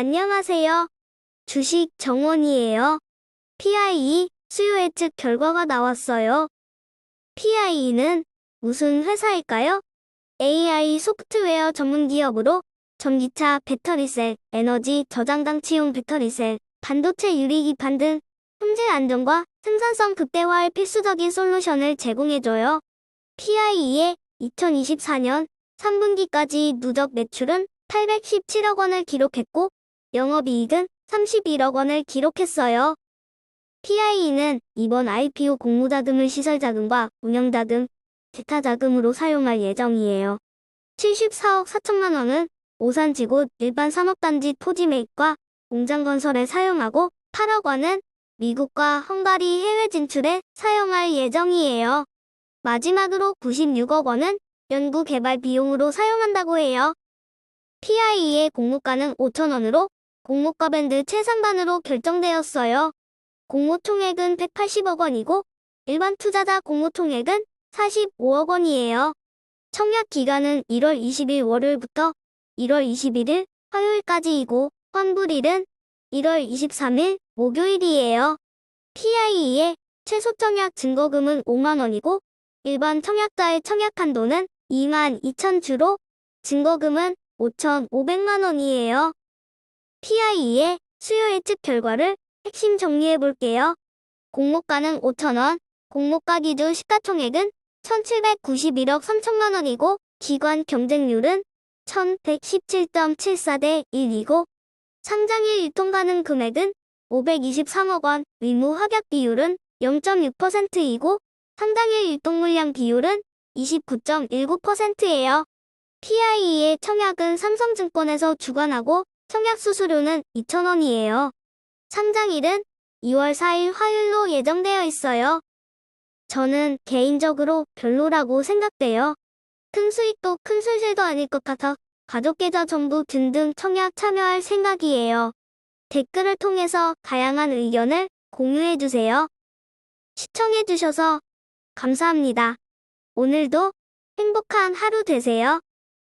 안녕하세요. 주식 정원이에요. PIE 수요 예측 결과가 나왔어요. PIE는 무슨 회사일까요? AI 소프트웨어 전문 기업으로 전기차, 배터리셀, 에너지 저장 장치용 배터리셀, 반도체 유리기판 등 품질 안정과 생산성 극대화의 필수적인 솔루션을 제공해줘요. PIE의 2024년 3분기까지 누적 매출은 817억 원을 기록했고 영업이익은 31억 원을 기록했어요. PIE는 이번 IPO 공모자금을 시설자금과 운영자금, 기타자금으로 사용할 예정이에요. 74억 4천만 원은 오산지구 일반 산업단지 토지 매입과 공장 건설에 사용하고 8억 원은 미국과 헝가리 해외 진출에 사용할 예정이에요. 마지막으로 96억 원은 연구 개발 비용으로 사용한다고 해요. PIE의 공모가는 5천 원으로 공모가 밴드 최상단으로 결정되었어요. 공모 총액은 180억 원이고 일반 투자자 공모 총액은 45억 원이에요. 청약 기간은 1월 20일 월요일부터 1월 21일 화요일까지이고 환불일은 1월 23일 목요일이에요. PIE의 최소 청약 증거금은 5만 원이고 일반 청약자의 청약 한도는 2만 2천 주로 증거금은 5,500만 원이에요. PIE의 수요 예측 결과를 핵심 정리해 볼게요. 공모가는 5,000원, 공모가 기준 시가총액은 1,791억 3천만 원이고 기관 경쟁률은 1,117.74 대 1이고 상장일 유통 가능 금액은 523억 원, 의무 합약 비율은 0.6%이고 상당일 유통 물량 비율은 29.19%예요. PIE의 청약은 삼성증권에서 주관하고 청약 수수료는 2,000원이에요. 상장일은 2월 4일 화요일로 예정되어 있어요. 저는 개인적으로 별로라고 생각돼요. 큰 수익도 큰 손실도 아닐 것 같아 가족 계좌 정보 등등 청약 참여할 생각이에요. 댓글을 통해서 다양한 의견을 공유해주세요. 시청해주셔서 감사합니다. 오늘도 행복한 하루 되세요.